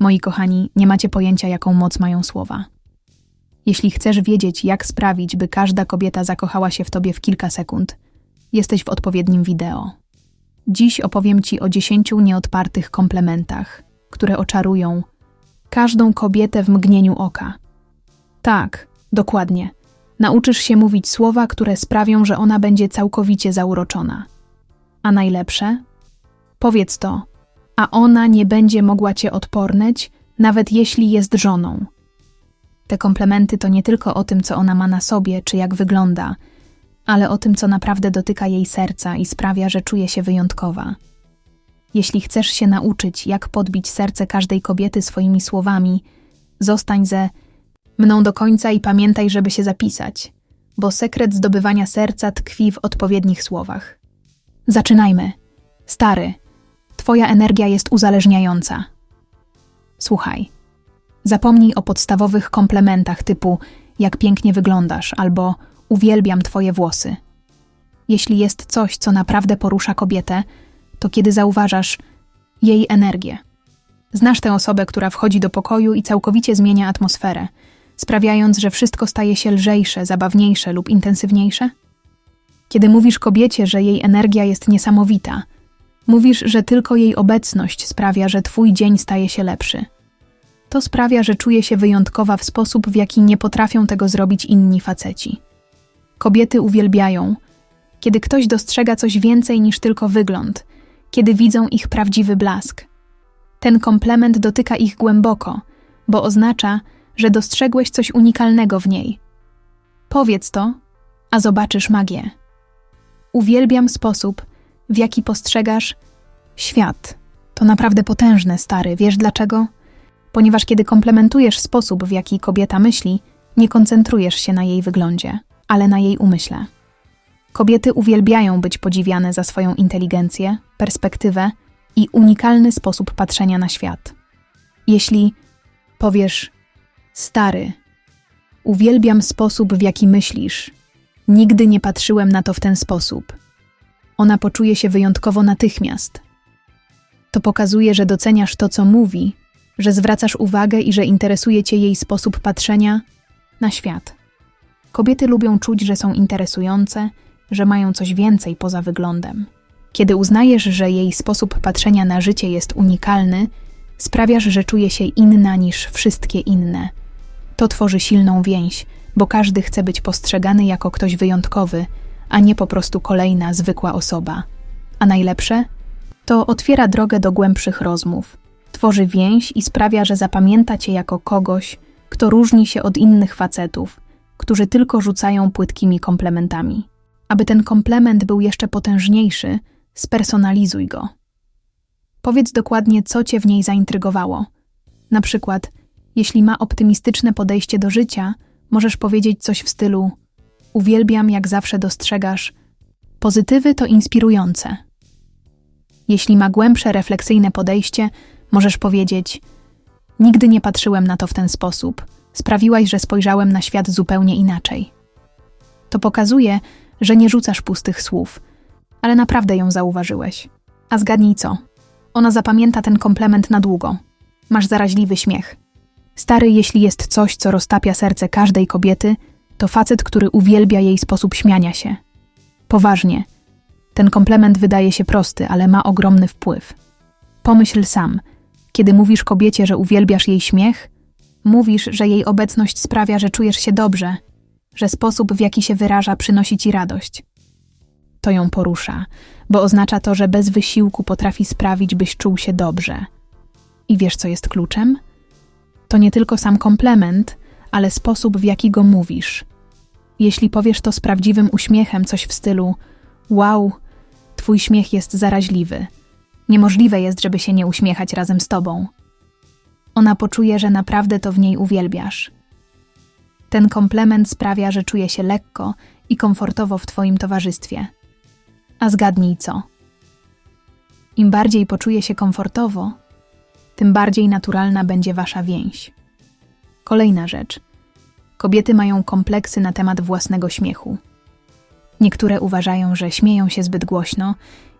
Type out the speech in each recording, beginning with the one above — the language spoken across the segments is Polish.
Moi kochani, nie macie pojęcia, jaką moc mają słowa. Jeśli chcesz wiedzieć, jak sprawić, by każda kobieta zakochała się w tobie w kilka sekund, jesteś w odpowiednim wideo. Dziś opowiem ci o dziesięciu nieodpartych komplementach, które oczarują każdą kobietę w mgnieniu oka. Tak, dokładnie. Nauczysz się mówić słowa, które sprawią, że ona będzie całkowicie zauroczona. A najlepsze? Powiedz to, a ona nie będzie mogła cię odporneć, nawet jeśli jest żoną. Te komplementy to nie tylko o tym, co ona ma na sobie, czy jak wygląda, ale o tym, co naprawdę dotyka jej serca i sprawia, że czuje się wyjątkowa. Jeśli chcesz się nauczyć, jak podbić serce każdej kobiety swoimi słowami, zostań ze mną do końca i pamiętaj, żeby się zapisać, bo sekret zdobywania serca tkwi w odpowiednich słowach. Zaczynajmy. Stary, twoja energia jest uzależniająca. Słuchaj. Zapomnij o podstawowych komplementach typu jak pięknie wyglądasz albo uwielbiam twoje włosy. Jeśli jest coś, co naprawdę porusza kobietę, to kiedy zauważasz jej energię. Znasz tę osobę, która wchodzi do pokoju i całkowicie zmienia atmosferę, sprawiając, że wszystko staje się lżejsze, zabawniejsze lub intensywniejsze? Kiedy mówisz kobiecie, że jej energia jest niesamowita, mówisz, że tylko jej obecność sprawia, że twój dzień staje się lepszy. To sprawia, że czuje się wyjątkowa w sposób, w jaki nie potrafią tego zrobić inni faceci. Kobiety uwielbiają, kiedy ktoś dostrzega coś więcej niż tylko wygląd, kiedy widzą ich prawdziwy blask. Ten komplement dotyka ich głęboko, bo oznacza, że dostrzegłeś coś unikalnego w niej. Powiedz to, a zobaczysz magię. Uwielbiam sposób, w jaki postrzegasz świat. To naprawdę potężne, stary. Wiesz dlaczego? Ponieważ kiedy komplementujesz sposób, w jaki kobieta myśli, nie koncentrujesz się na jej wyglądzie, ale na jej umyśle. Kobiety uwielbiają być podziwiane za swoją inteligencję, perspektywę i unikalny sposób patrzenia na świat. Jeśli powiesz, stary, uwielbiam sposób, w jaki myślisz, nigdy nie patrzyłem na to w ten sposób, ona poczuje się wyjątkowo natychmiast. To pokazuje, że doceniasz to, co mówi, że zwracasz uwagę i że interesuje cię jej sposób patrzenia na świat. Kobiety lubią czuć, że są interesujące, że mają coś więcej poza wyglądem. Kiedy uznajesz, że jej sposób patrzenia na życie jest unikalny, sprawiasz, że czuje się inna niż wszystkie inne. To tworzy silną więź, bo każdy chce być postrzegany jako ktoś wyjątkowy, a nie po prostu kolejna zwykła osoba. A najlepsze? To otwiera drogę do głębszych rozmów, tworzy więź i sprawia, że zapamięta cię jako kogoś, kto różni się od innych facetów, którzy tylko rzucają płytkimi komplementami. Aby ten komplement był jeszcze potężniejszy, spersonalizuj go. Powiedz dokładnie, co cię w niej zaintrygowało. Na przykład, jeśli ma optymistyczne podejście do życia, możesz powiedzieć coś w stylu: Uwielbiam, jak zawsze dostrzegasz. Pozytywy to inspirujące. Jeśli ma głębsze, refleksyjne podejście, możesz powiedzieć: Nigdy nie patrzyłem na to w ten sposób. Sprawiłaś, że spojrzałem na świat zupełnie inaczej. To pokazuje, że nie rzucasz pustych słów, ale naprawdę ją zauważyłeś. A zgadnij co? Ona zapamięta ten komplement na długo. Masz zaraźliwy śmiech. Stary, jeśli jest coś, co roztapia serce każdej kobiety, to facet, który uwielbia jej sposób śmiania się. Poważnie. Ten komplement wydaje się prosty, ale ma ogromny wpływ. Pomyśl sam, kiedy mówisz kobiecie, że uwielbiasz jej śmiech, mówisz, że jej obecność sprawia, że czujesz się dobrze, że sposób, w jaki się wyraża, przynosi ci radość. To ją porusza, bo oznacza to, że bez wysiłku potrafi sprawić, byś czuł się dobrze. I wiesz, co jest kluczem? To nie tylko sam komplement, ale sposób, w jaki go mówisz. Jeśli powiesz to z prawdziwym uśmiechem, coś w stylu: Wow, twój śmiech jest zaraźliwy. Niemożliwe jest, żeby się nie uśmiechać razem z tobą. Ona poczuje, że naprawdę to w niej uwielbiasz. Ten komplement sprawia, że czuje się lekko i komfortowo w twoim towarzystwie. A zgadnij co? Im bardziej poczuje się komfortowo, tym bardziej naturalna będzie wasza więź. Kolejna rzecz. Kobiety mają kompleksy na temat własnego śmiechu. Niektóre uważają, że śmieją się zbyt głośno,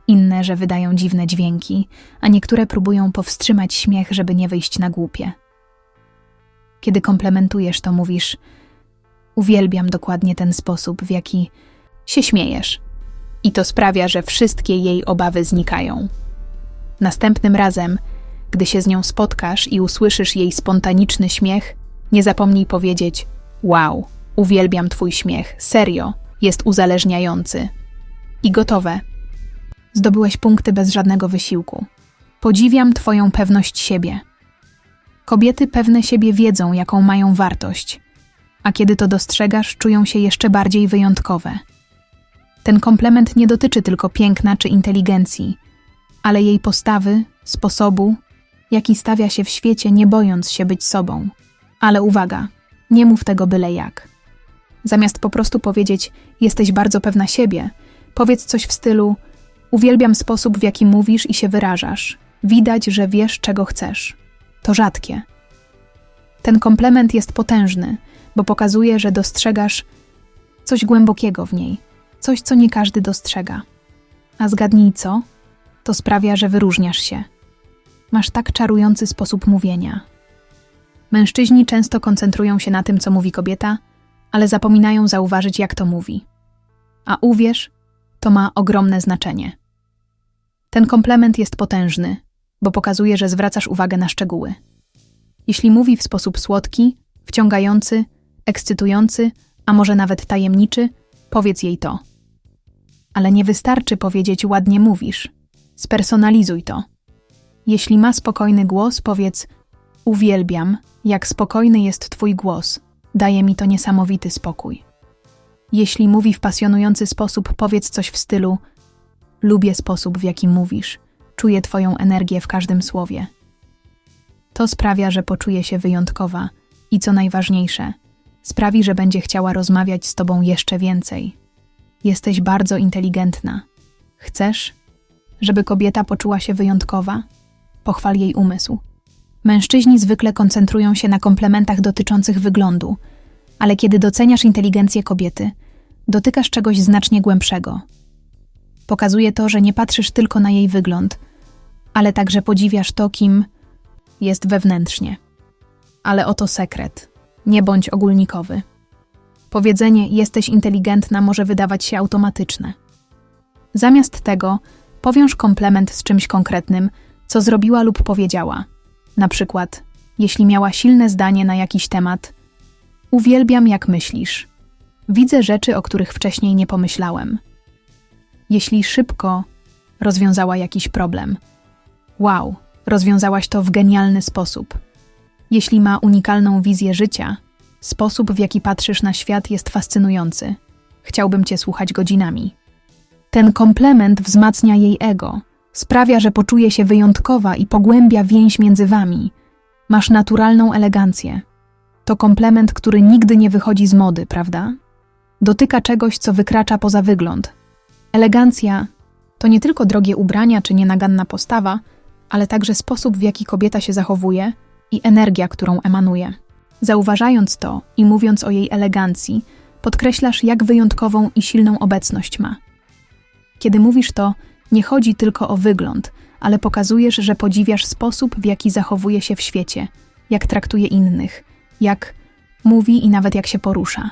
inne, że wydają dziwne dźwięki, a niektóre próbują powstrzymać śmiech, żeby nie wyjść na głupie. Kiedy komplementujesz, to mówisz: Uwielbiam dokładnie ten sposób, w jaki się śmiejesz. I to sprawia, że wszystkie jej obawy znikają. Następnym razem, gdy się z nią spotkasz i usłyszysz jej spontaniczny śmiech, nie zapomnij powiedzieć: Wow, uwielbiam twój śmiech, serio, jest uzależniający. I gotowe. Zdobyłeś punkty bez żadnego wysiłku. Podziwiam twoją pewność siebie. Kobiety pewne siebie wiedzą, jaką mają wartość, a kiedy to dostrzegasz, czują się jeszcze bardziej wyjątkowe. Ten komplement nie dotyczy tylko piękna czy inteligencji, ale jej postawy, sposobu, jaki stawia się w świecie, nie bojąc się być sobą. Ale uwaga, nie mów tego byle jak. Zamiast po prostu powiedzieć, jesteś bardzo pewna siebie, powiedz coś w stylu: Uwielbiam sposób, w jaki mówisz i się wyrażasz. Widać, że wiesz, czego chcesz. To rzadkie. Ten komplement jest potężny, bo pokazuje, że dostrzegasz coś głębokiego w niej, coś, co nie każdy dostrzega. A zgadnij co? To sprawia, że wyróżniasz się. Masz tak czarujący sposób mówienia. Mężczyźni często koncentrują się na tym, co mówi kobieta, ale zapominają zauważyć, jak to mówi. A uwierz, to ma ogromne znaczenie. Ten komplement jest potężny, bo pokazuje, że zwracasz uwagę na szczegóły. Jeśli mówi w sposób słodki, wciągający, ekscytujący, a może nawet tajemniczy, powiedz jej to. Ale nie wystarczy powiedzieć ładnie mówisz. Spersonalizuj to. Jeśli ma spokojny głos, powiedz: Uwielbiam, jak spokojny jest Twój głos. Daje mi to niesamowity spokój. Jeśli mówi w pasjonujący sposób, powiedz coś w stylu: Lubię sposób, w jaki mówisz, czuję Twoją energię w każdym słowie. To sprawia, że poczuje się wyjątkowa i co najważniejsze, sprawi, że będzie chciała rozmawiać z Tobą jeszcze więcej. Jesteś bardzo inteligentna. Chcesz, żeby kobieta poczuła się wyjątkowa? Pochwal jej umysł. Mężczyźni zwykle koncentrują się na komplementach dotyczących wyglądu, ale kiedy doceniasz inteligencję kobiety, dotykasz czegoś znacznie głębszego. Pokazuje to, że nie patrzysz tylko na jej wygląd, ale także podziwiasz to, kim jest wewnętrznie. Ale oto sekret. Nie bądź ogólnikowy. Powiedzenie jesteś inteligentna może wydawać się automatyczne. Zamiast tego powiąż komplement z czymś konkretnym, co zrobiła lub powiedziała. Na przykład, jeśli miała silne zdanie na jakiś temat, uwielbiam jak myślisz. Widzę rzeczy, o których wcześniej nie pomyślałem. Jeśli szybko rozwiązała jakiś problem. Wow, rozwiązałaś to w genialny sposób. Jeśli ma unikalną wizję życia, sposób w jaki patrzysz na świat jest fascynujący. Chciałbym cię słuchać godzinami. Ten komplement wzmacnia jej ego, sprawia, że poczuje się wyjątkowa i pogłębia więź między wami. Masz naturalną elegancję. To komplement, który nigdy nie wychodzi z mody, prawda? Dotyka czegoś, co wykracza poza wygląd. Elegancja to nie tylko drogie ubrania czy nienaganna postawa, ale także sposób, w jaki kobieta się zachowuje i energia, którą emanuje. Zauważając to i mówiąc o jej elegancji, podkreślasz, jak wyjątkową i silną obecność ma. Kiedy mówisz to, nie chodzi tylko o wygląd, ale pokazujesz, że podziwiasz sposób, w jaki zachowuje się w świecie, jak traktuje innych, jak mówi i nawet jak się porusza.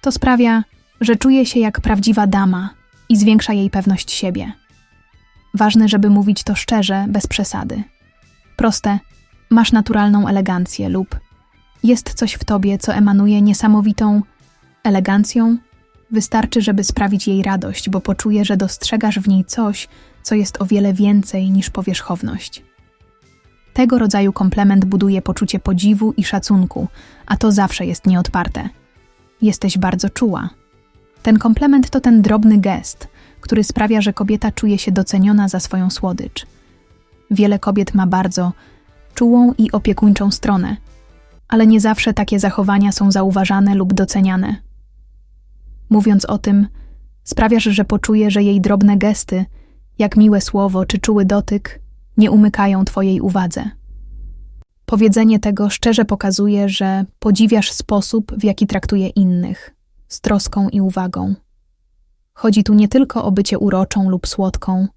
To sprawia, że czuje się jak prawdziwa dama i zwiększa jej pewność siebie. Ważne, żeby mówić to szczerze, bez przesady. Proste, masz naturalną elegancję lub jest coś w tobie, co emanuje niesamowitą elegancją. Wystarczy, żeby sprawić jej radość, bo poczuje, że dostrzegasz w niej coś, co jest o wiele więcej niż powierzchowność. Tego rodzaju komplement buduje poczucie podziwu i szacunku, a to zawsze jest nieodparte. Jesteś bardzo czuła. Ten komplement to ten drobny gest, który sprawia, że kobieta czuje się doceniona za swoją słodycz. Wiele kobiet ma bardzo czułą i opiekuńczą stronę, ale nie zawsze takie zachowania są zauważane lub doceniane. Mówiąc o tym, sprawiasz, że poczuje, że jej drobne gesty, jak miłe słowo czy czuły dotyk, nie umykają Twojej uwadze. Powiedzenie tego szczerze pokazuje, że podziwiasz sposób, w jaki traktuje innych, z troską i uwagą. Chodzi tu nie tylko o bycie uroczą lub słodką,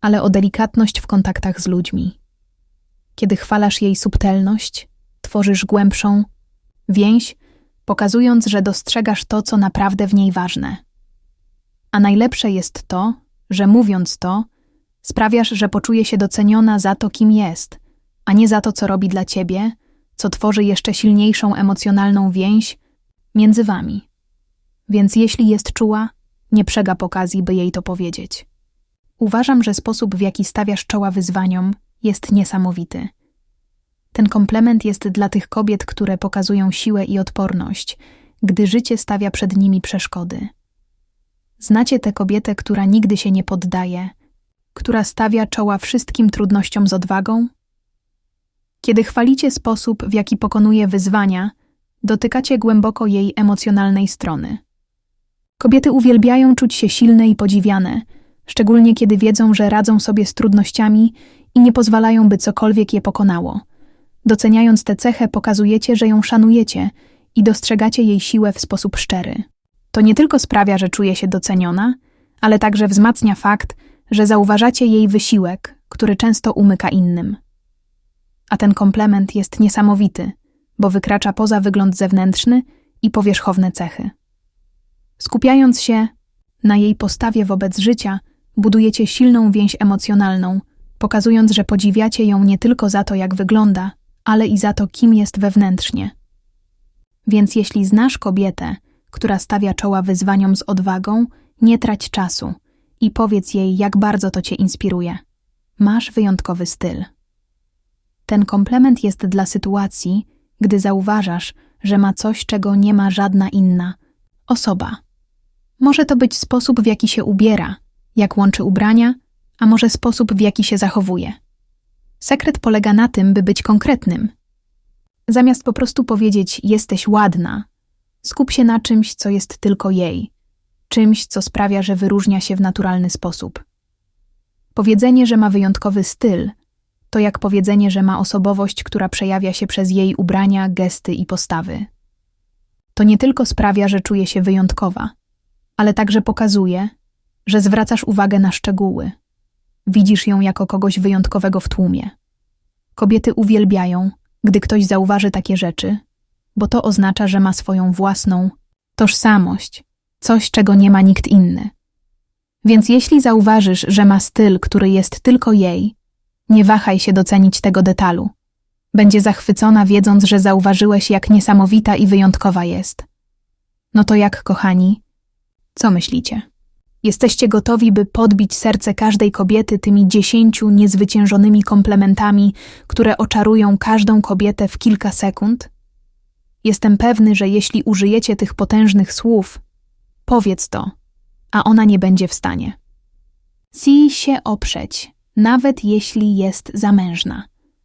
ale o delikatność w kontaktach z ludźmi. Kiedy chwalasz jej subtelność, tworzysz głębszą więź, pokazując, że dostrzegasz to, co naprawdę w niej ważne. A najlepsze jest to, że mówiąc to, sprawiasz, że poczuje się doceniona za to, kim jest, a nie za to, co robi dla ciebie, co tworzy jeszcze silniejszą emocjonalną więź między wami. Więc jeśli jest czuła, nie przegap okazji, by jej to powiedzieć. Uważam, że sposób, w jaki stawiasz czoła wyzwaniom, jest niesamowity. Ten komplement jest dla tych kobiet, które pokazują siłę i odporność, gdy życie stawia przed nimi przeszkody. Znacie tę kobietę, która nigdy się nie poddaje, która stawia czoła wszystkim trudnościom z odwagą? Kiedy chwalicie sposób, w jaki pokonuje wyzwania, dotykacie głęboko jej emocjonalnej strony. Kobiety uwielbiają czuć się silne i podziwiane, szczególnie kiedy wiedzą, że radzą sobie z trudnościami i nie pozwalają, by cokolwiek je pokonało. Doceniając tę cechę, pokazujecie, że ją szanujecie i dostrzegacie jej siłę w sposób szczery. To nie tylko sprawia, że czuje się doceniona, ale także wzmacnia fakt, że zauważacie jej wysiłek, który często umyka innym. A ten komplement jest niesamowity, bo wykracza poza wygląd zewnętrzny i powierzchowne cechy. Skupiając się na jej postawie wobec życia, budujecie silną więź emocjonalną, pokazując, że podziwiacie ją nie tylko za to, jak wygląda, ale i za to, kim jest wewnętrznie. Więc jeśli znasz kobietę, która stawia czoła wyzwaniom z odwagą, nie trać czasu i powiedz jej, jak bardzo to cię inspiruje. Masz wyjątkowy styl. Ten komplement jest dla sytuacji, gdy zauważasz, że ma coś, czego nie ma żadna inna osoba. Może to być sposób, w jaki się ubiera, jak łączy ubrania, a może sposób, w jaki się zachowuje. Sekret polega na tym, by być konkretnym. Zamiast po prostu powiedzieć jesteś ładna, skup się na czymś, co jest tylko jej, czymś, co sprawia, że wyróżnia się w naturalny sposób. Powiedzenie, że ma wyjątkowy styl, to jak powiedzenie, że ma osobowość, która przejawia się przez jej ubrania, gesty i postawy. To nie tylko sprawia, że czuje się wyjątkowa, ale także pokazuje, że zwracasz uwagę na szczegóły. Widzisz ją jako kogoś wyjątkowego w tłumie. Kobiety uwielbiają, gdy ktoś zauważy takie rzeczy, bo to oznacza, że ma swoją własną tożsamość, coś, czego nie ma nikt inny. Więc jeśli zauważysz, że ma styl, który jest tylko jej, nie wahaj się docenić tego detalu. Będzie zachwycona, wiedząc, że zauważyłeś, jak niesamowita i wyjątkowa jest. No to jak, kochani? Co myślicie? Jesteście gotowi, by podbić serce każdej kobiety tymi dziesięciu niezwyciężonymi komplementami, które oczarują każdą kobietę w kilka sekund? Jestem pewny, że jeśli użyjecie tych potężnych słów, powiedz to, a ona nie będzie w stanie. Si się oprzeć, nawet jeśli jest zamężna.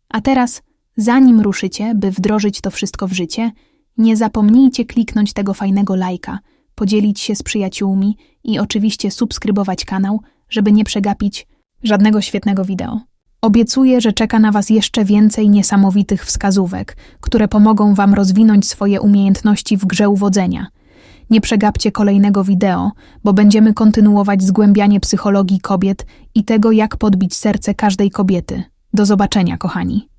A teraz, zanim ruszycie, by wdrożyć to wszystko w życie, nie zapomnijcie kliknąć tego fajnego lajka, podzielić się z przyjaciółmi i oczywiście subskrybować kanał, żeby nie przegapić żadnego świetnego wideo. Obiecuję, że czeka na Was jeszcze więcej niesamowitych wskazówek, które pomogą Wam rozwinąć swoje umiejętności w grze uwodzenia. Nie przegapcie kolejnego wideo, bo będziemy kontynuować zgłębianie psychologii kobiet i tego, jak podbić serce każdej kobiety. Do zobaczenia, kochani.